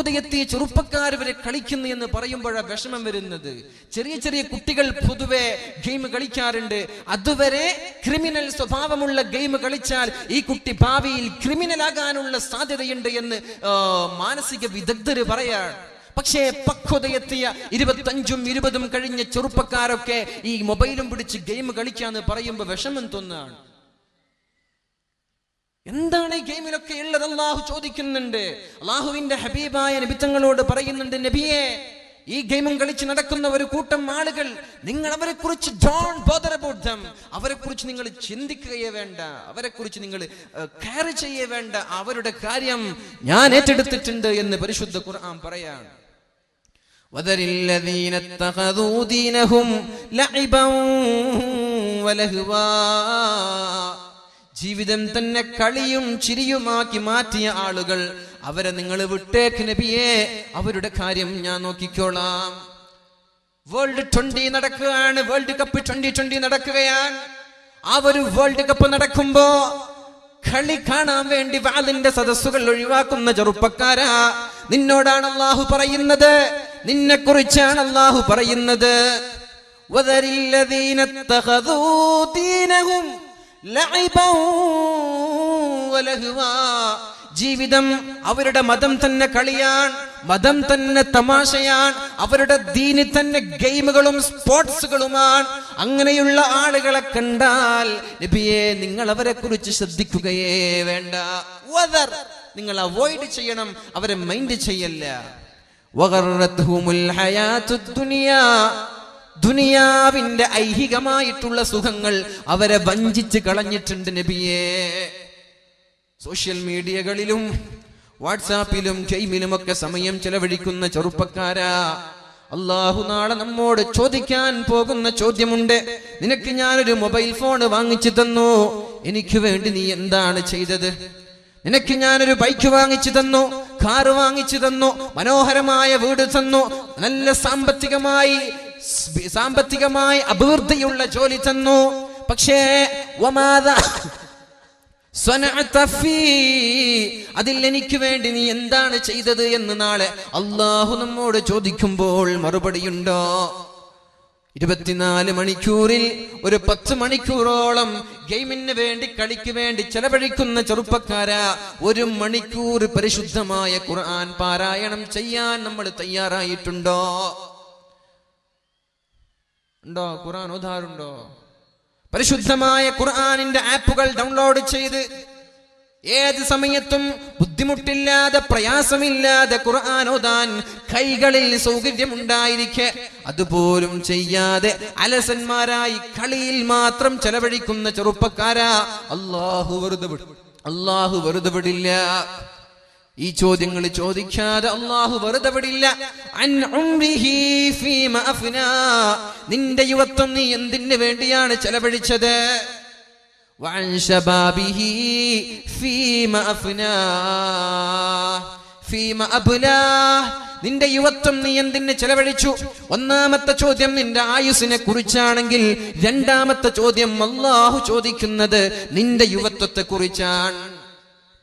പക്വതയെത്തിയ ചെറുപ്പക്കാർ വരെ കളിക്കുന്നു എന്ന് പറയുമ്പോഴാണ് വിഷമം വരുന്നത്. ചെറിയ ചെറിയ കുട്ടികൾ പൊതുവെ ഗെയിം കളിക്കാറുണ്ട്. അതുവരെ ക്രിമിനൽ സ്വഭാവമുള്ള ഗെയിം കളിച്ചാൽ ഈ കുട്ടി ഭാവിയിൽ ക്രിമിനൽ ആകാനുള്ള സാധ്യതയുണ്ട് എന്ന് മാനസിക വിദഗ്ധര് പറയാണ്. പക്ഷേ പക്വതയെത്തിയ ഇരുപത്തഞ്ചും ഇരുപതും കഴിഞ്ഞ ചെറുപ്പക്കാരൊക്കെ ഈ മൊബൈലും പിടിച്ച് ഗെയിം കളിക്കാന്ന് പറയുമ്പോൾ വിഷമം തോന്നുകയാണ് എന്താണ് ഈ ഗെയിമിലൊക്കെ ഉള്ളത് അള്ളാഹു ചോദിക്കുന്നുണ്ട് അള്ളാഹുവിന്റെ ഹബീബായ നബിത്തങ്ങളോട് പറയുന്നുണ്ട് നബിയെ ഈ ഗെയിമും കളിച്ച് നടക്കുന്ന ഒരു കൂട്ടം ആളുകൾ നിങ്ങൾ അവരെ കുറിച്ച് ഡോൺ ബോദർ അബൌട്ട് ദം അവരെ കുറിച്ച് നിങ്ങൾ ചിന്തിക്കുകയേ വേണ്ട അവരെ കുറിച്ച് നിങ്ങൾ കെയർ ചെയ്യേ വേണ്ട അവരുടെ കാര്യം ഞാൻ ഏറ്റെടുത്തിട്ടുണ്ട് എന്ന് പരിശുദ്ധ ഖുർആൻ പറയാണ് وذر الذين اتخذوا دينهم لعبا ولهوا ജീവിതം തന്നെ കളിയും ചിരിയുമാക്കി മാറ്റിയ ആളുകൾ അവരെ നിങ്ങൾ വിട്ടേക്ക് നബിയെ അവരുടെ കാര്യം ഞാൻ നോക്കിക്കോളാം. വേൾഡ് ട്വന്റി നടക്കുകയാണ്. വേൾഡ് കപ്പ് ട്വന്റി ട്വന്റി നടക്കുകയാണ്. ആ ഒരു വേൾഡ് കപ്പ് നടക്കുമ്പോ കളി കാണാൻ വേണ്ടി വാലിന്റെ സദസ്സുകൾ ഒഴിവാക്കുന്ന ചെറുപ്പക്കാരാ. നിന്നോടാണ് അള്ളാഹു പറയുന്നത്. നിന്നെ കുറിച്ചാണ് അള്ളാഹു പറയുന്നത് ജീവിതം അവരുടെ മതം തന്നെ കളിയാൻ മതം തന്നെ തമാശയാൻ അവരുടെ ദീനി തന്നെ ഗെയിമുകളും സ്പോർട്സുകളുമാണ്. അങ്ങനെയുള്ള ആളുകളെ കണ്ടാൽ ലഭിയെ നിങ്ങൾ അവരെ കുറിച്ച് ശ്രദ്ധിക്കുകയേ വേണ്ട. നിങ്ങൾ അവോയ്ഡ് ചെയ്യണം അവരെ മൈൻഡ് ചെയ്യല്ല. ദുനിയാവിന്റെ ഐഹികമായിട്ടുള്ള സുഖങ്ങൾ അവരെ വഞ്ചിച്ച് കളഞ്ഞിട്ടുണ്ട് നബിയേ. സോഷ്യൽ മീഡിയകളിലും വാട്സാപ്പിലും ഗെയിമിലും ഒക്കെ സമയം ചെലവഴിക്കുന്ന ചെറുപ്പക്കാരാ. അള്ളാഹു നാളെ നമ്മോട് ചോദിക്കാൻ പോകുന്ന ചോദ്യമുണ്ട്. നിനക്ക് ഞാനൊരു മൊബൈൽ ഫോൺ വാങ്ങിച്ചു തന്നു. എനിക്ക് വേണ്ടി നീ എന്താണ് ചെയ്തത്? നിനക്ക് ഞാനൊരു ബൈക്ക് വാങ്ങിച്ചു തന്നു കാറ് വാങ്ങിച്ചു തന്നു മനോഹരമായ വീട് തന്നു നല്ല സാമ്പത്തികമായി സാമ്പത്തികമായി അഭിവൃദ്ധിയുള്ള ജോലി തന്നു. പക്ഷേ. അതിൽ എനിക്ക് വേണ്ടി നീ എന്താണ് ചെയ്തത് എന്ന് നാളെ അള്ളാഹു നമ്മോട് ചോദിക്കുമ്പോൾ മറുപടിയുണ്ടോ? ഇരുപത്തിനാല് മണിക്കൂറിൽ ഒരു പത്ത് മണിക്കൂറോളം ഗെയിമിന് വേണ്ടി കളിക്ക് വേണ്ടി ചെലവഴിക്കുന്ന ചെറുപ്പക്കാര. ഒരു മണിക്കൂർ പരിശുദ്ധമായ ഖുർആൻ പാരായണം ചെയ്യാൻ നമ്മൾ തയ്യാറായിട്ടുണ്ടോ? ഉണ്ടോ? ഖുർആൻ ഓതാറുണ്ടോ പരിശുദ്ധമായ ഖുർആാനിന്റെ ആപ്പുകൾ ഡൗൺലോഡ് ചെയ്ത് ഏത് സമയത്തും ബുദ്ധിമുട്ടില്ലാതെ പ്രയാസമില്ലാതെ ഖുർആൻ ഓതാൻ കൈകളിൽ സൗകര്യമുണ്ടായിരിക്കെ. അതുപോലും ചെയ്യാതെ അലസന്മാരായി കളിയിൽ മാത്രം ചെലവഴിക്കുന്ന ചെറുപ്പക്കാരാ. അള്ളാഹു വെറുതെ അള്ളാഹു വെറുതെ വിടില്ല. ഈ ചോദ്യങ്ങൾ ചോദിക്കാതെ അള്ളാഹു വെറുതെ വിടില്ല നിന്റെ യുവത്വം നീ എന്തിനു വേണ്ടിയാണ് ചെലവഴിച്ചത്? നിന്റെ യുവത്വം നീ എന്തിന് ചെലവഴിച്ചു? ഒന്നാമത്തെ ചോദ്യം നിന്റെ ആയുസിനെ കുറിച്ചാണെങ്കിൽ രണ്ടാമത്തെ ചോദ്യം അള്ളാഹു ചോദിക്കുന്നത് നിന്റെ യുവത്വത്തെ കുറിച്ചാണ്.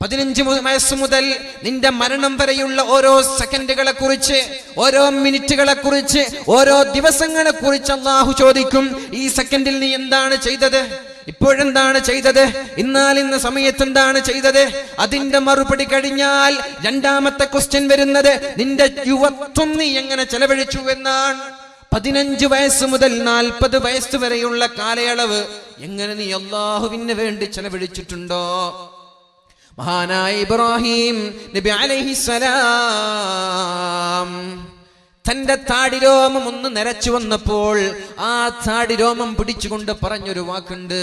പതിനഞ്ച് വയസ്സ് മുതൽ നിന്റെ മരണം വരെയുള്ള ഓരോ സെക്കൻഡുകളെ കുറിച്ച് ഓരോ മിനിറ്റുകളെ കുറിച്ച് ഓരോ ദിവസങ്ങളെ കുറിച്ച് അള്ളാഹു ചോദിക്കും ഈ സെക്കൻഡിൽ നീ എന്താണ് ചെയ്തത്? ഇപ്പോഴെന്താണ് ചെയ്തത്? ഇന്നാൽ ഇന്ന് സമയത്ത് എന്താണ് ചെയ്തത്? അതിന്റെ മറുപടി കഴിഞ്ഞാൽ രണ്ടാമത്തെ ക്വസ്റ്റ്യൻ വരുന്നത് നിന്റെ യുവത്വം നീ എങ്ങനെ ചെലവഴിച്ചു എന്നാണ്. പതിനഞ്ച് വയസ്സ് മുതൽ നാൽപ്പത് വയസ്സ് വരെയുള്ള കാലയളവ് എങ്ങനെ നീ അള്ളാഹുവിന് വേണ്ടി ചെലവഴിച്ചിട്ടുണ്ടോ? മഹാനായ ഇബ്രാഹിം നബി അലൈഹിസ്സലാം തന്റെ താടിരോമം ഒന്ന് നിരച്ചു വന്നപ്പോൾ ആ താടിരോമം പിടിച്ചുകൊണ്ട് പറഞ്ഞൊരു വാക്കുണ്ട്.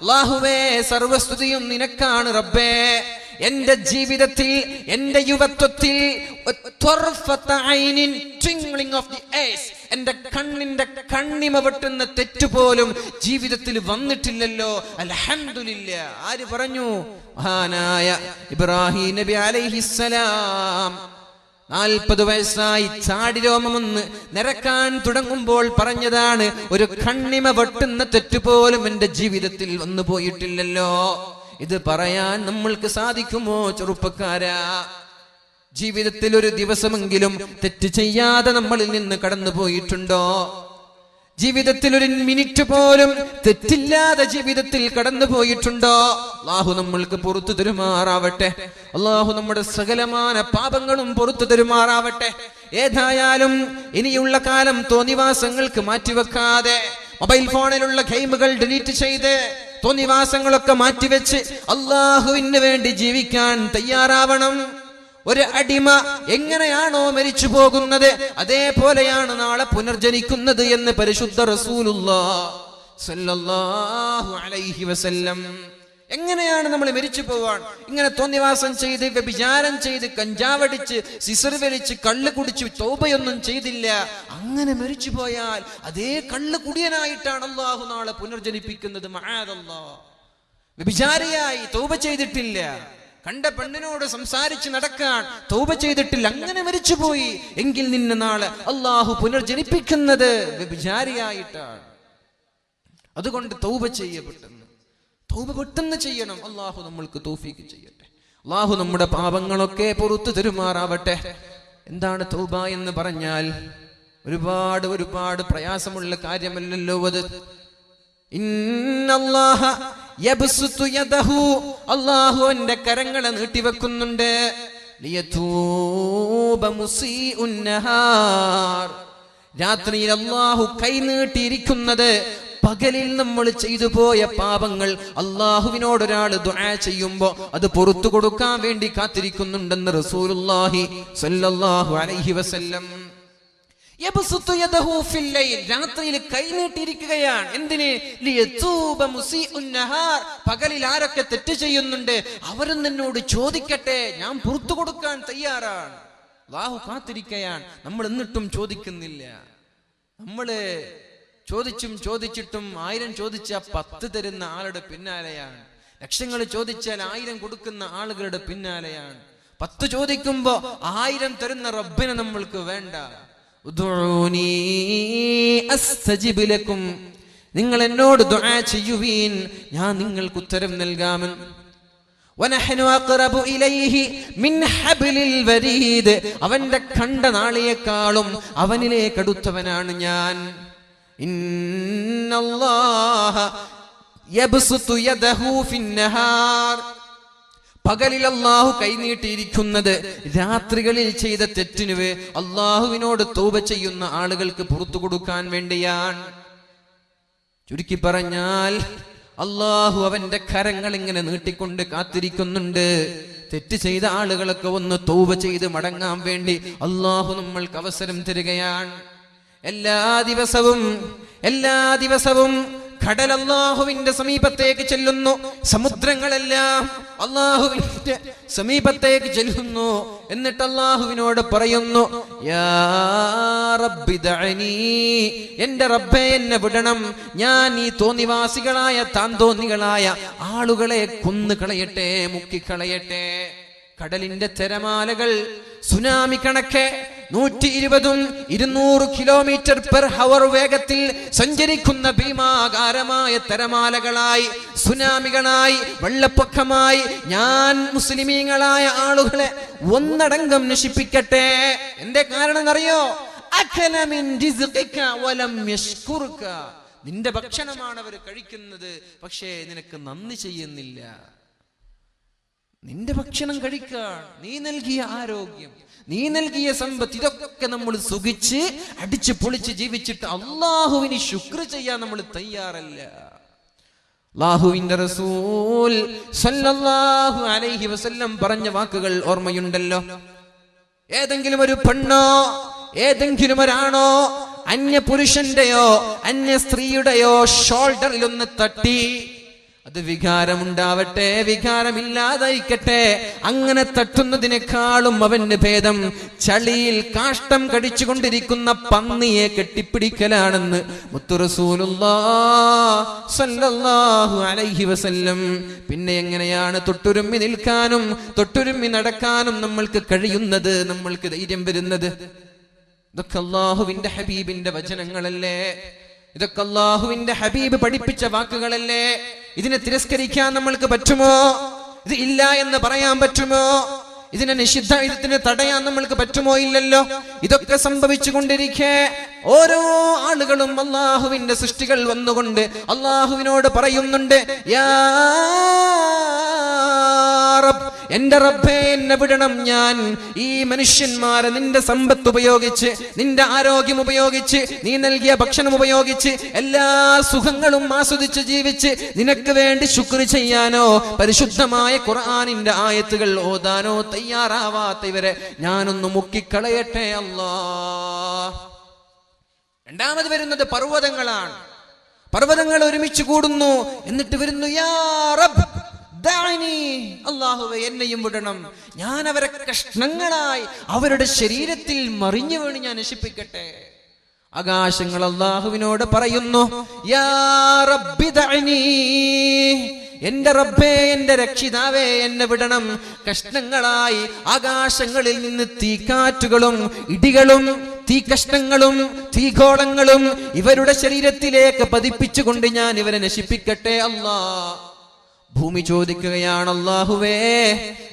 അല്ലാഹുവേ സർവസ്തുതിയും നിനക്കാണ് റബ്ബേ. എന്റെ ജീവിതത്തിൽ എന്റെ യുവത്വത്തിൽ the eyes എന്റെ കണ്ണിന്റെ കണ്ണിമ വെട്ടുന്ന തെറ്റുപോലും ജീവിതത്തിൽ വന്നിട്ടില്ലല്ലോ. അലഹമില്ല ആര് പറഞ്ഞു? മഹാനായ ഇബ്രാഹിം നബി അലൈഹിസ്സലാം നാൽപ്പത് വയസ്സായി ചാടിരോമമൊന്ന് നിരക്കാൻ തുടങ്ങുമ്പോൾ പറഞ്ഞതാണ് ഒരു കണ്ണിമ വെട്ടുന്ന തെറ്റുപോലും എന്റെ ജീവിതത്തിൽ വന്നു പോയിട്ടില്ലല്ലോ ഇത് പറയാൻ നമ്മൾക്ക് സാധിക്കുമോ ചെറുപ്പക്കാരാ? ജീവിതത്തിൽ ഒരു ദിവസമെങ്കിലും തെറ്റ് ചെയ്യാതെ നമ്മളിൽ നിന്ന് കടന്നു പോയിട്ടുണ്ടോ? ജീവിതത്തിൽ ഒരു മിനിറ്റ് പോലും തെറ്റില്ലാതെ ജീവിതത്തിൽ കടന്നു പോയിട്ടുണ്ടോ? അള്ളാഹു നമ്മൾക്ക് പുറത്തു തരുമാറാവട്ടെ. അള്ളാഹു നമ്മുടെ സകലമാന പാപങ്ങളും പുറത്തു തരുമാറാവട്ടെ. ഏതായാലും ഇനിയുള്ള കാലം തോന്നിവാസങ്ങൾക്ക് മാറ്റിവെക്കാതെ മൊബൈൽ ഫോണിലുള്ള ഗെയിമുകൾ ഡിലീറ്റ് ചെയ്ത് തോന്നിവാസങ്ങളൊക്കെ മാറ്റിവെച്ച് അള്ളാഹുവിന് വേണ്ടി ജീവിക്കാൻ തയ്യാറാവണം. ഒരു അടിമ എങ്ങനെയാണോ മരിച്ചു പോകുന്നത് അതേപോലെയാണ് നാളെ പുനർജനിക്കുന്നത് എന്ന് പരിശുദ്ധ റസൂലുള്ളാഹു അലൈഹി വസല്ലം. എങ്ങനെയാണ് നമ്മൾ മരിച്ചു പോവാൻ? ഇങ്ങനെ തോന്നിവാസം ചെയ്ത് വ്യഭിചാരം ചെയ്ത് കഞ്ചാവടിച്ച് സിസർ വലിച്ച് കള്ള് കുടിച്ച് തോപയൊന്നും ചെയ്തില്ല. അങ്ങനെ മരിച്ചു പോയാൽ അതേ കള്ള് കുടിയനായിട്ടാണ് അള്ളാഹു നാളെ പുനർജനിപ്പിക്കുന്നത്. മഹാദല്ലാ. വ്യഭിചാരിയായി തോപ ചെയ്തിട്ടില്ല. കണ്ട പെണ്ണിനോട് സംസാരിച്ച് നടക്കാൻ തൗബ ചെയ്തിട്ടില്ല. അങ്ങനെ മരിച്ചുപോയി എങ്കിൽ നിന്നെ നാളെ അള്ളാഹു പുനർജനിപ്പിക്കുന്നത് വ്യഭിചാരിയായിട്ടാണ്. അതുകൊണ്ട് തൗബ ചെയ്യപ്പെട്ടെന്ന്. തൗബ പെട്ടെന്ന് ചെയ്യണം. അള്ളാഹു നമ്മൾക്ക് തോഫീക്ക് ചെയ്യട്ടെ. അള്ളാഹു നമ്മുടെ പാപങ്ങളൊക്കെ പുറത്തു തരുമാറാവട്ടെ. എന്താണ് തൗബ എന്ന് പറഞ്ഞാൽ ഒരുപാട് ഒരുപാട് പ്രയാസമുള്ള കാര്യമല്ലല്ലോ അത്. അള്ളാഹു എന്റെ കരങ്ങളെ നീട്ടിവെക്കുന്നുണ്ട്. രാത്രിയിൽ അള്ളാഹു കൈ നീട്ടിയിരിക്കുന്നത് പകലിൽ നമ്മൾ ചെയ്തു പോയ പാപങ്ങൾ അള്ളാഹുവിനോടൊരാൾ ദുആ ചെയ്യുമ്പോ അത് പുറത്തു കൊടുക്കാൻ വേണ്ടി കാത്തിരിക്കുന്നുണ്ടെന്ന് റസൂലുള്ളാഹി സ്വല്ലല്ലാഹു അലൈഹി വസല്ലം. രാത്രിയിൽ കൈനീട്ടിയിരിക്കുകയാണ് എന്തിന്? പകലിൽ ആരൊക്കെ തെറ്റ് ചെയ്യുന്നുണ്ട്? അവരും എന്നോട് ചോദിക്കട്ടെ ഞാൻ പുറത്തു കൊടുക്കാൻ തയ്യാറാണ്. വാഹു കാത്തിരിക്കയാണ്. നമ്മൾ എന്നിട്ടും ചോദിക്കുന്നില്ല. നമ്മൾ ചോദിച്ചും ചോദിച്ചിട്ടും ആയിരം ചോദിച്ച പത്ത് തരുന്ന ആളുടെ പിന്നാലെയാണ്. ലക്ഷങ്ങൾ ചോദിച്ചാൽ ആയിരം കൊടുക്കുന്ന ആളുകളുടെ പിന്നാലെയാണ്. പത്ത് ചോദിക്കുമ്പോ ആയിരം തരുന്ന റബ്ബിനെ നമ്മൾക്ക് വേണ്ട. ഉദ്ഉനി അസ്തജിബ് നിങ്ങൾ എന്നോട് ദുആ ചെയ്യുവീൻ. ഞാൻ നിങ്ങൾക്ക് ഉത്തരം നൽകാമെന്ന് അവന്റെ കണ്ട നാളിയേക്കാളും അവനിലേക്ക് അടുത്തവനാണ് ഞാൻ. പകലിൽ അള്ളാഹു കൈനീട്ടിയിരിക്കുന്നത് രാത്രികളിൽ ചെയ്ത തെറ്റിനു അള്ളാഹുവിനോട് തൂപ ചെയ്യുന്ന ആളുകൾക്ക് പുറത്തു കൊടുക്കാൻ വേണ്ടിയാണ്. ചുരുക്കി പറഞ്ഞാൽ അള്ളാഹു അവന്റെ കരങ്ങൾ ഇങ്ങനെ നീട്ടിക്കൊണ്ട് കാത്തിരിക്കുന്നുണ്ട്. തെറ്റ് ചെയ്ത ആളുകളൊക്കെ ഒന്ന് തൂവ ചെയ്ത് മടങ്ങാൻ വേണ്ടി അള്ളാഹു നമ്മൾക്ക് അവസരം തരികയാണ്. എല്ലാ ദിവസവും എല്ലാ ദിവസവും കടൽ അള്ളാഹുവിന്റെ സമീപത്തേക്ക് ചെല്ലുന്നു സമുദ്രങ്ങളെല്ലാം അള്ളാഹുവിന്റെ സമീപത്തേക്ക് ചെല്ലുന്നു എന്നിട്ട് അള്ളാഹുവിനോട് പറയുന്നു. എന്റെ റബ്ബെ എന്നെ വിടണം ഞാൻ ഈ തോന്നിവാസികളായ താൻ തോന്നികളായ ആളുകളെ കൊന്നു കളയട്ടെ മുക്കിക്കളയട്ടെ കടലിന്റെ തിരമാലകൾ സുനാമി കണക്കെ നൂറ്റി ഇരുപതും ഇരുന്നൂറ് കിലോമീറ്റർ പെർ ഹവർ വേഗത്തിൽ സഞ്ചരിക്കുന്ന ഭീമാകാരമായ തരമാലകളായി സുനാമികളായി വെള്ളപ്പൊക്കമായി ഞാൻ മുസ്ലിമീങ്ങളായ ആളുകളെ ഒന്നടങ്കം നശിപ്പിക്കട്ടെ. എന്റെ കാരണം അറിയോ. നിന്റെ ഭക്ഷണമാണ് അവർ കഴിക്കുന്നത് പക്ഷേ നിനക്ക് നന്ദി ചെയ്യുന്നില്ല. നിന്റെ ഭക്ഷണം കഴിക്കാൻ നീ നൽകിയ ആരോഗ്യം നീ നൽകിയ സമ്പത്ത് ഇതൊക്കെ നമ്മൾ സുഖിച്ച് അടിച്ച് പൊളിച്ച് ജീവിച്ചിട്ട് അള്ളാഹുവിന് ശുക്ർ ചെയ്യാൻ നമ്മൾ തയ്യാറല്ല. റസൂൽ സല്ലല്ലാഹു അലൈഹി വസല്ലം പറഞ്ഞ വാക്കുകൾ ഓർമ്മയുണ്ടല്ലോ. ഏതെങ്കിലും ഒരു പെണ്ണോ ഏതെങ്കിലും ഒരാണോ അന്യ പുരുഷന്റെയോ അന്യ സ്ത്രീയുടെയോ ഷോൾഡറിൽ ഒന്ന് തട്ടി അത് വികാരമുണ്ടാവട്ടെ വികാരമില്ലാതായിക്കട്ടെ. അങ്ങനെ തട്ടുന്നതിനേക്കാളും അവന്റെ ഭേദം ചളിയിൽ കാഷ്ടം കടിച്ചുകൊണ്ടിരിക്കുന്ന പന്നിയെ കെട്ടിപ്പിടിക്കലാണെന്ന് അലൈഹി വസല്ലം. പിന്നെ എങ്ങനെയാണ് തൊട്ടുരുമ്മി നിൽക്കാനും തൊട്ടുരുമ്മി നടക്കാനും നമ്മൾക്ക് കഴിയുന്നത് നമ്മൾക്ക് ധൈര്യം വരുന്നത്? ഇതൊക്കെ അള്ളാഹുവിന്റെ ഹബീബിന്റെ വചനങ്ങളല്ലേ? ഇതൊക്കെ അള്ളാഹുവിന്റെ ഹബീബ് പഠിപ്പിച്ച വാക്കുകളല്ലേ? ഇതിനെ തിരസ്കരിക്കാൻ നമ്മൾക്ക് പറ്റുമോ? ഇത് ഇല്ല എന്ന് പറയാൻ പറ്റുമോ? ഇതിനെ നിഷിദ്ധ ഇതിനെ തടയാൻ നമ്മൾക്ക് പറ്റുമോ ഇല്ലല്ലോ? ഇതൊക്കെ സംഭവിച്ചു കൊണ്ടിരിക്കെ ഓരോ ആളുകളും അള്ളാഹുവിന്റെ സൃഷ്ടികൾ വന്നുകൊണ്ട് അള്ളാഹുവിനോട് പറയുന്നുണ്ട് യാ എന്റെ റബ്ബേ എന്നെ വിടണം ഞാൻ. ഈ മനുഷ്യന്മാരെ നിന്റെ സമ്പത്ത് ഉപയോഗിച്ച് നിന്റെ ആരോഗ്യം ഉപയോഗിച്ച് നീ നൽകിയ ഭക്ഷണം ഉപയോഗിച്ച് എല്ലാ സുഖങ്ങളും ആസ്വദിച്ച് ജീവിച്ച് നിനക്ക് വേണ്ടി ശുക്ർ ചെയ്യാനോ പരിശുദ്ധമായ ഖുർആാനിന്റെ ആയത്തുകൾ ഓതാനോ തയ്യാറാവാത്തവരെ ഞാനൊന്ന് മുക്കിക്കളയട്ടെ അല്ലാ രണ്ടാമത് വരുന്നത് പർവതങ്ങളാണ്. പർവതങ്ങൾ ഒരുമിച്ച് കൂടുന്നു. എന്നിട്ട് വരുന്നു യാ എന്നെയും വിടണം. ഞാൻ അവരെ കഷ്ണങ്ങളായി അവരുടെ ശരീരത്തിൽ മറിഞ്ഞു വീണ് ഞാൻ നശിപ്പിക്കട്ടെ. ആകാശങ്ങൾ അള്ളാഹുവിനോട് പറയുന്നു യാ റബ്ബി. എന്റെ റബ്ബേ എന്റെ രക്ഷിതാവേ എന്നെ വിടണം. കഷ്ണങ്ങളായി ആകാശങ്ങളിൽ നിന്ന് തീക്കാറ്റുകളും ഇടികളും തീ കഷ്ണങ്ങളും തീഗോളങ്ങളും ഇവരുടെ ശരീരത്തിലേക്ക് പതിപ്പിച്ചുകൊണ്ട് ഞാൻ ഇവരെ നശിപ്പിക്കട്ടെ അല്ലാ. ഭൂമി ചോദിക്കുകയാണ് അള്ളാഹുവേ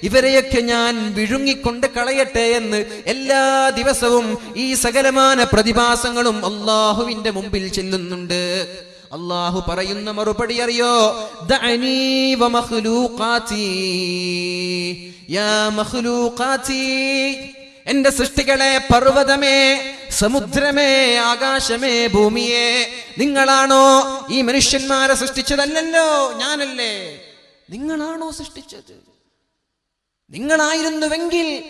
ഇവരെയൊക്കെ ഞാൻ വിഴുങ്ങിക്കൊണ്ട് കളയട്ടെ എന്ന് എല്ലാ ദിവസവും ഈ സകലമാന പ്രതിഭാസങ്ങളും അള്ളാഹുവിന്റെ മുമ്പിൽ ചെല്ലുന്നുണ്ട്. അള്ളാഹു പറയുന്ന മറുപടി അറിയോ? ദഅനീ എന്റെ സൃഷ്ടികളെ പർവതമേ സമുദ്രമേ ആകാശമേ ഭൂമിയെ നിങ്ങളാണോ ഈ മനുഷ്യന്മാരെ സൃഷ്ടിച്ചതല്ലല്ലോ? ഞാനല്ലേ? നിങ്ങളാണോ സൃഷ്ടിച്ചത്? നിങ്ങളായിരുന്നുവെങ്കിൽ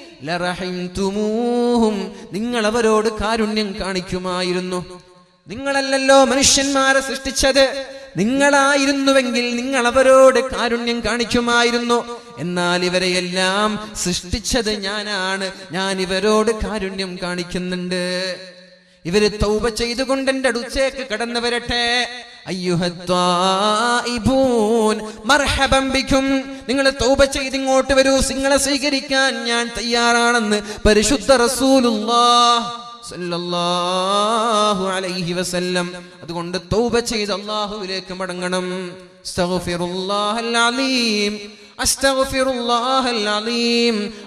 നിങ്ങൾ അവരോട് കാരുണ്യം കാണിക്കുമായിരുന്നു. നിങ്ങളല്ലല്ലോ മനുഷ്യന്മാരെ സൃഷ്ടിച്ചത്. നിങ്ങളായിരുന്നുവെങ്കിൽ നിങ്ങൾ അവരോട് കാരുണ്യം കാണിക്കുമായിരുന്നു. എന്നാൽ ഇവരെയെല്ലാം സൃഷ്ടിച്ചത് ഞാനാണ്. ഞാൻ ഇവരോട് കാരുണ്യം കാണിക്കുന്നുണ്ട്. ഇവർ തൗബ ചെയ്തുകൊണ്ട് എന്റെ അടുത്തേക്ക് കടന്നു വരട്ടെ. നിങ്ങൾ തൗബ ചെയ്ത് ഇങ്ങോട്ട് വരൂ. നിങ്ങളെ സ്വീകരിക്കാൻ ഞാൻ തയ്യാറാണെന്ന് പരിശുദ്ധ റസൂലുള്ളാഹ് സല്ലല്ലാഹു അലൈഹി വസല്ലം. അതുകൊണ്ട് തൗബ ചെയ്ത് അള്ളാഹുവിലേക്ക് മടങ്ങണം.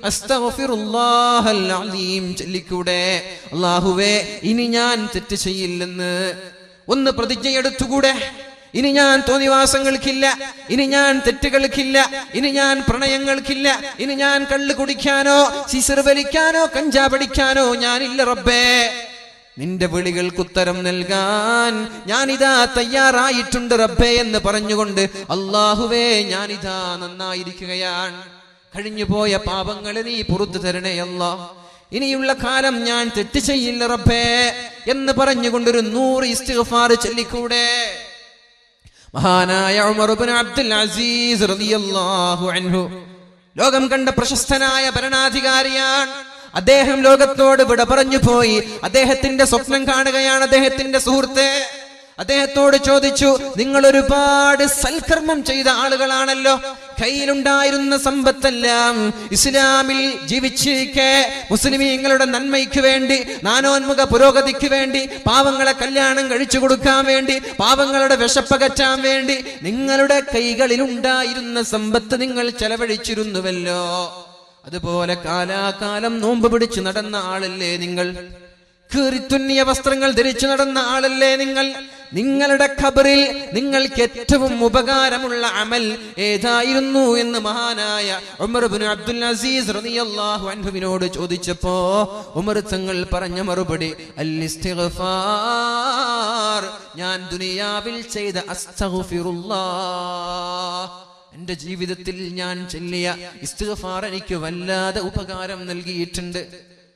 അസ്തഗ്ഫിറുല്ലാഹൽ അലീം. ചൊല്ലിക്കൂടെ. അള്ളാഹുവേ ഇനി ഞാൻ തെറ്റ് ചെയ്യില്ലെന്ന് ഒന്ന് പ്രതിജ്ഞയെടുത്തുകൂടെ? ഇനി ഞാൻ തോന്നിവാസങ്ങൾക്കില്ല ഇനി ഞാൻ തെറ്റുകൾക്കില്ല ഇനി ഞാൻ പ്രണയങ്ങൾക്കില്ല ഇനി ഞാൻ കള്ള് കുടിക്കാനോ സിസർ വലിക്കാനോ കഞ്ചാപടിക്കാനോ ഞാനില്ല റബ്ബേ. നിന്റെ വിളികൾക്ക് ഉത്തരം നൽകാൻ ഞാനിതാ തയ്യാറായിട്ടുണ്ട് റബ്ബേ എന്ന് പറഞ്ഞുകൊണ്ട് അള്ളാഹുവേ ഞാനിതാ നന്നായിരിക്കുകയാണ്. കഴിഞ്ഞുപോയ പാപങ്ങളെ നീ പുറത്തു തരണേ അല്ലാ. ഇനിയുള്ള കാലം ഞാൻ തെറ്റ് ചെയ്യില്ല റബ്ബേ എന്ന് പറഞ്ഞുകൊണ്ടൊരു നൂറ് ഇസ്തിഗ്ഫാർ ചൊല്ലിക്കൂടെ. മഹാനായ ഉമർ ഇബ്നു അബ്ദുൽ അസീസ് റളിയല്ലാഹു അൻഹു. ലോകം കണ്ട പ്രശസ്തനായ ഭരണാധികാരിയാണ്. അദ്ദേഹം ലോകത്തോട് വിട പറഞ്ഞു പോയി. അദ്ദേഹത്തിന്റെ സ്വപ്നം കാണുകയാണ് അദ്ദേഹത്തിന്റെ സുഹൃത്ത്. അദ്ദേഹത്തോട് ചോദിച്ചു നിങ്ങൾ ഒരുപാട് സൽക്കർമ്മം ചെയ്ത ആളുകളാണല്ലോ. കയ്യിലുണ്ടായിരുന്ന സമ്പത്തെല്ലാം ഇസ്ലാമിൽ ജീവിച്ചിരിക്കെ മുസ്ലിമീങ്ങളുടെ നന്മയ്ക്ക് വേണ്ടി നാനോന്മുഖ പുരോഗതിക്ക് വേണ്ടി പാവങ്ങളെ കല്യാണം കഴിച്ചു കൊടുക്കാൻ വേണ്ടി പാവങ്ങളുടെ വിശപ്പകറ്റാൻ വേണ്ടി നിങ്ങളുടെ കൈകളിലുണ്ടായിരുന്ന സമ്പത്ത് നിങ്ങൾ ചെലവഴിച്ചിരുന്നുവല്ലോ. അതുപോലെ കാലാകാലം നോമ്പ് പിടിച്ചു നടന്ന ആളല്ലേ നിങ്ങൾ? കീറിത്തുന്നിയ വസ്ത്രങ്ങൾ ധരിച്ചു നടന്ന ആളല്ലേ നിങ്ങൾ? നിങ്ങളുടെ ഖബറിൽ നിങ്ങൾക്ക് ഏറ്റവും ഉപകാരമുള്ള അമൽ ഏതായിരുന്നു എന്ന് മഹാനായ ഉമർ ഇബ്നു അബ്ദുൽ അസീസ് റളിയല്ലാഹു അൻഹുവിനോട് ചോദിച്ചപ്പോ ഉമർ തങ്ങൾ പറഞ്ഞ മറുപടി അൽ ഇസ്തിഗ്ഫാർ ഞാൻ ദുനിയാവിൽ ചെയ്ത അസ്തഗ്ഫിറുല്ലാഹ്. എന്റെ ജീവിതത്തിൽ ഞാൻ ചൊല്ലിയ ഇസ്തിഗ്ഫാർ എനിക്ക് വല്ലാതെ ഉപകാരം നൽകിയിട്ടുണ്ട്.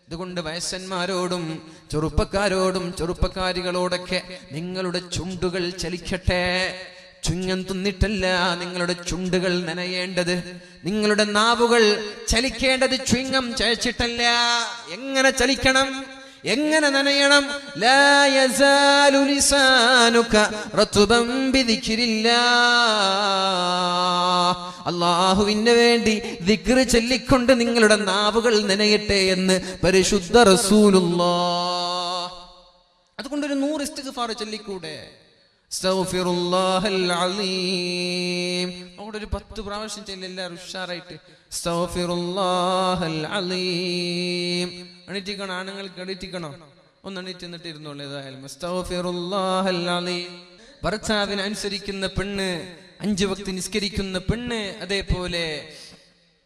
അതുകൊണ്ട് വയസ്സന്മാരോടും ചെറുപ്പക്കാരോടും ചെറുപ്പക്കാരികളോടൊക്കെ നിങ്ങളുടെ ചുണ്ടുകൾ ചലിക്കട്ടെ. ചുങ്ങം തിന്നിട്ടല്ല നിങ്ങളുടെ ചുണ്ടുകൾ നനയേണ്ടത്. നിങ്ങളുടെ നാവുകൾ ചലിക്കേണ്ടത് ചുങ്ങം ചയച്ചിട്ടല്ല. എങ്ങനെ ചലിക്കണം? എങ്ങനെ നനയണം? അള്ളാഹുവിന് വേണ്ടി ദിക്ർ ചൊല്ലിക്കൊണ്ട് നിങ്ങളുടെ നാവുകൾ നനയട്ടെ എന്ന് പരിശുദ്ധ റസൂലുള്ളാ അതുകൊണ്ടൊരു നൂറ് ഇസ്തിഗ്ഫാർ ചൊല്ലിക്കൂടെ? ഒരു പത്ത് പ്രാവശ്യം ചെല്ല് എല്ലാവരും ഉഷാറായിട്ട് എണീറ്റിക്കണോ? ആണുങ്ങൾക്ക് എണീറ്റിക്കണോ? ഒന്ന് എണീറ്റ് എന്നിട്ട് ഇരുന്നോളൂ ഏതായാലും. ഭർത്താവിനെ അനുസരിക്കുന്ന പെണ്ണ് അഞ്ചു വക്തി നിസ്കരിക്കുന്ന പെണ്ണ് അതേപോലെ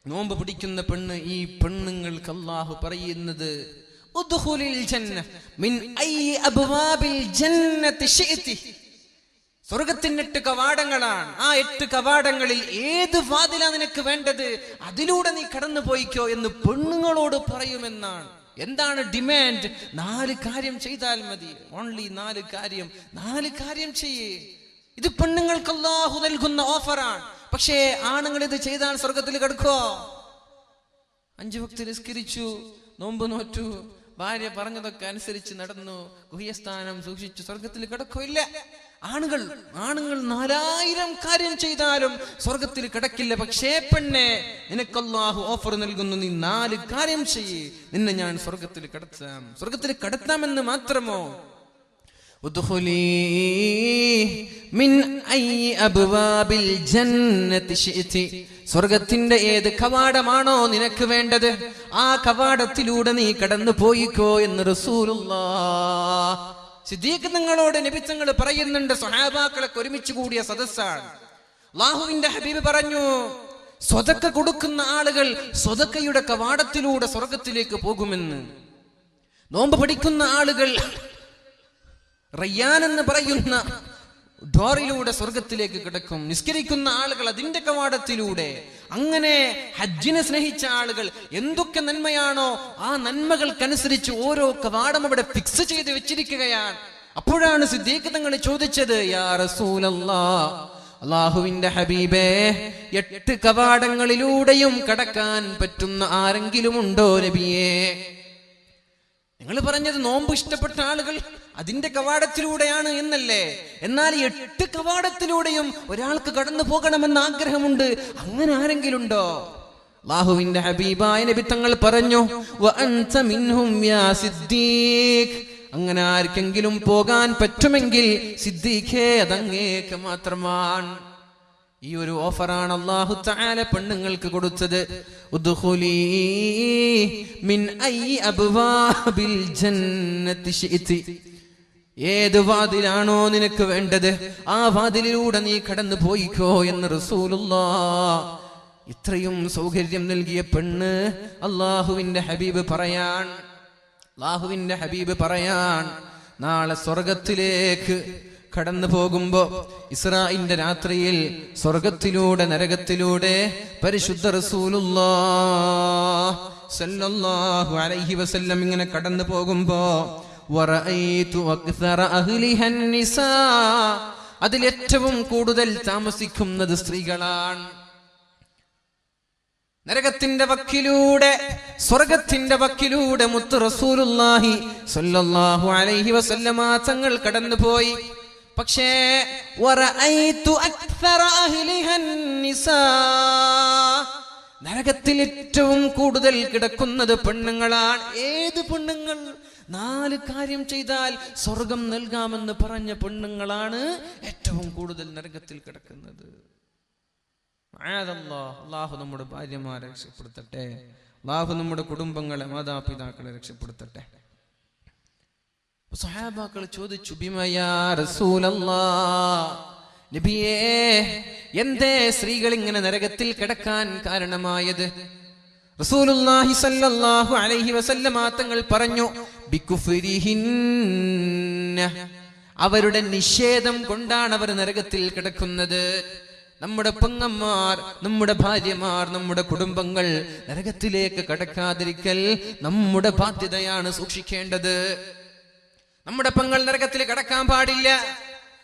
നോമ്പ് പിടിക്കുന്ന പെണ്ണ് ഈ പെണ്ണുങ്ങൾക്ക് അള്ളാഹു പറയുന്നത് സ്വർഗത്തിന്റെ എട്ട് കവാടങ്ങളാണ്. ആ എട്ട് കവാടങ്ങളിൽ ഏത് വാതിലാ നിനക്ക് വേണ്ടത്? അതിലൂടെ നീ കടന്നു പോയിക്കോ എന്ന് പെണ്ണുങ്ങളോട് പറയുമെന്നാണ്. എന്താണ് ഡിമാൻഡ്? നാല് കാര്യം ചെയ്താൽ മതി. ഓൺലി നാല് കാര്യം. നാല് കാര്യം ചെയ്യേ. ഇത് പെണ്ണുങ്ങൾക്ക് അള്ളാഹു നൽകുന്ന ഓഫറാണ്. പക്ഷേ ആണുങ്ങൾ ഇത് ചെയ്താൽ സ്വർഗത്തിൽ കിടക്കോ അഞ്ചു ഭക്തി നിസ്കരിച്ചു നോമ്പ് നോറ്റു ഭാര്യ പറഞ്ഞതൊക്കെ അനുസരിച്ച് നടന്നു ഗുഹ്യസ്ഥാനം സൂക്ഷിച്ചു സ്വർഗത്തിൽ കിടക്കോ ഇല്ല ആണുങ്ങൾ ആണുങ്ങൾ നാലായിരം കാര്യം ചെയ്താലും സ്വർഗത്തിൽ കിടക്കില്ല. പക്ഷേ പെണ്ണെ നിനക്കല്ലാഹു ഓഫർ നൽകുന്നു നീ നാല് കാര്യം ചെയ്യേ. നിന്നെ ഞാൻ സ്വർഗത്തിൽ കിടത്താം. സ്വർഗത്തിൽ കിടത്താമെന്ന് മാത്രമോ? സ്വർഗത്തിന്റെ ഏത് കവാടമാണോ നിനക്ക് വേണ്ടത്? ആ കവാടത്തിലൂടെ നീ കടന്നു പോയിക്കോ എന്ന് റസൂലുള്ള സിദ്ദീഖ് നിങ്ങളോട് നിബിത്തങ്ങൾ പറയുന്നുണ്ട് സ്വഹാബാക്കളൊക്കെ ഒരുമിച്ച് കൂടിയ സദസ്സാണ്. ലാഹുവിന്റെ ഹബീബ് പറഞ്ഞു സ്വതക്ക കൊടുക്കുന്ന ആളുകൾ സ്വതക്കയുടെ കവാടത്തിലൂടെ സ്വർഗത്തിലേക്ക് പോകുമെന്ന്. നോമ്പ് പഠിക്കുന്ന ആളുകൾ റയ്യാൻ എന്ന് പറയുന്ന ഡോറിലൂടെ സ്വർഗത്തിലേക്ക് കിടക്കും. നിസ്കരിക്കുന്ന ആളുകൾ അതിന്റെ കവാടത്തിലൂടെ. അങ്ങനെ ഹജ്ജിനെ സ്നേഹിച്ച ആളുകൾ എന്തൊക്കെ നന്മയാണോ ആ നന്മകൾക്കനുസരിച്ച് ഓരോ കവാടം അവിടെ ഫിക്സ് ചെയ്ത് വെച്ചിരിക്കുകയാണ്. അപ്പോഴാണ് സിദ്ദീഖ് തങ്ങൾ ചോദിച്ചത് യാ അള്ളാഹുവിന്റെ ഹബീബേ എട്ട് കവാടങ്ങളിലൂടെയും കടക്കാൻ പറ്റുന്ന ആരെങ്കിലും ഉണ്ടോ നബിയേ? നിങ്ങൾ പറഞ്ഞത് നോമ്പ് ഇഷ്ടപ്പെട്ട ആളുകൾ അതിന്റെ കവാടത്തിലൂടെയാണ് എന്നല്ലേ? എന്നാൽ എട്ട് കവാടത്തിലൂടെയും ഒരാൾക്ക് കടന്നു പോകണമെന്ന് ആഗ്രഹമുണ്ട്. അങ്ങനെ ആരെങ്കിലും ഉണ്ടോ അള്ളാഹുവിന്റെ ഹബീബായ നബി തങ്ങൾ പറഞ്ഞു. അങ്ങനെ ആർക്കെങ്കിലും പോകാൻ പറ്റുമെങ്കിൽ സിദ്ദീഖേ അതങ്ങേക്ക് മാത്രമാണ്. ഈ ഒരു ഓഫറാണ് അള്ളാഹു തആല പെണ്ണുങ്ങൾക്ക് കൊടുത്തത്. മിൻ അബ്വാബിൽ ജന്നത്തി ഏത് വാതിലാണോ നിനക്ക് വേണ്ടത്? ആ വാതിലിലൂടെ നീ കടന്നു പോയിക്കോ എന്ന് റസൂലുള്ളാ ഇത്രയും സൗകര്യം നൽകിയ പെണ്ണ് അള്ളാഹുവിന്റെ ഹബീബ് പറയാൻ അള്ളാഹുവിന്റെ ഹബീബ് പറയാൻ നാളെ സ്വർഗത്തിലേക്ക് കടന്നു പോകുമ്പോ ഇസ്രായിന്റെ രാത്രിയിൽ സ്വർഗത്തിലൂടെ നരകത്തിലൂടെ പരിശുദ്ധ റസൂലുള്ളാ സല്ലല്ലാഹു അലൈഹി വസല്ലം ഇങ്ങനെ കടന്നു പോകുമ്പോ അതിലേറ്റവും കൂടുതൽ താമസിക്കുന്നത് സ്ത്രീകളാണ്. നരകത്തിന്റെ വക്കിലൂടെ സ്വർഗത്തിന്റെ വക്കിലൂടെ മുത്തു റസൂലുല്ലാഹി സ്വല്ലല്ലാഹു അലൈഹി വസല്ലമ തങ്ങൾ കടന്നുപോയി. പക്ഷേ നരകത്തിൽ ഏറ്റവും കൂടുതൽ കിടക്കുന്നത് പെണ്ണുങ്ങളാണ്. ഏത് പെണ്ണുങ്ങൾ? നാല് കാര്യം ചെയ്താൽ സ്വർഗം നൽകാമെന്ന് പറഞ്ഞ പെണ്ണുങ്ങളാണ് ഏറ്റവും കൂടുതൽ നരകത്തിൽ കിടക്കുന്നത്. അള്ളാഹു നമ്മുടെ ഭാര്യമാരെ രക്ഷപ്പെടുത്തട്ടെ. അള്ളാഹു നമ്മുടെ കുടുംബങ്ങളെ മാതാപിതാക്കളെ രക്ഷപ്പെടുത്തട്ടെ. സഹാബാക്കൾ ചോദിച്ചു നബിയേ എന്തേ സ്ത്രീകൾ ഇങ്ങനെ നരകത്തിൽ കിടക്കാൻ കാരണമായത്? റസൂലുള്ളാഹി സല്ലല്ലാഹു അലൈഹി വസല്ലമ തങ്ങൾ പറഞ്ഞു അവരുടെ നിഷേധം കൊണ്ടാണ് അവർ നരകത്തിൽ കിടക്കുന്നത്. നമ്മുടെ പെങ്ങന്മാർ നമ്മുടെ ഭാര്യമാർ നമ്മുടെ കുടുംബങ്ങൾ നരകത്തിലേക്ക് കടക്കാതിരിക്കൽ നമ്മുടെ ബാധ്യതയാണ് സൂക്ഷിക്കേണ്ടത്. നമ്മുടെ പെങ്ങൾ നരകത്തിൽ കിടക്കാൻ പാടില്ല.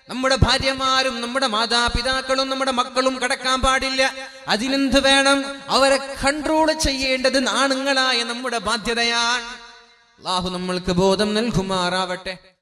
നമ്മുടെ ഭാര്യമാരും നമ്മുടെ മാതാപിതാക്കളും നമ്മുടെ മക്കളും കിടക്കാൻ പാടില്ല. അതിനെന്ത് വേണം? അവരെ കൺട്രോൾ ചെയ്യേണ്ടത് നാണുങ്ങളായ നമ്മുടെ ബാധ്യതയാണ്. അള്ളാഹു നമ്മൾക്ക് ബോധം നൽകുമാറാവട്ടെ.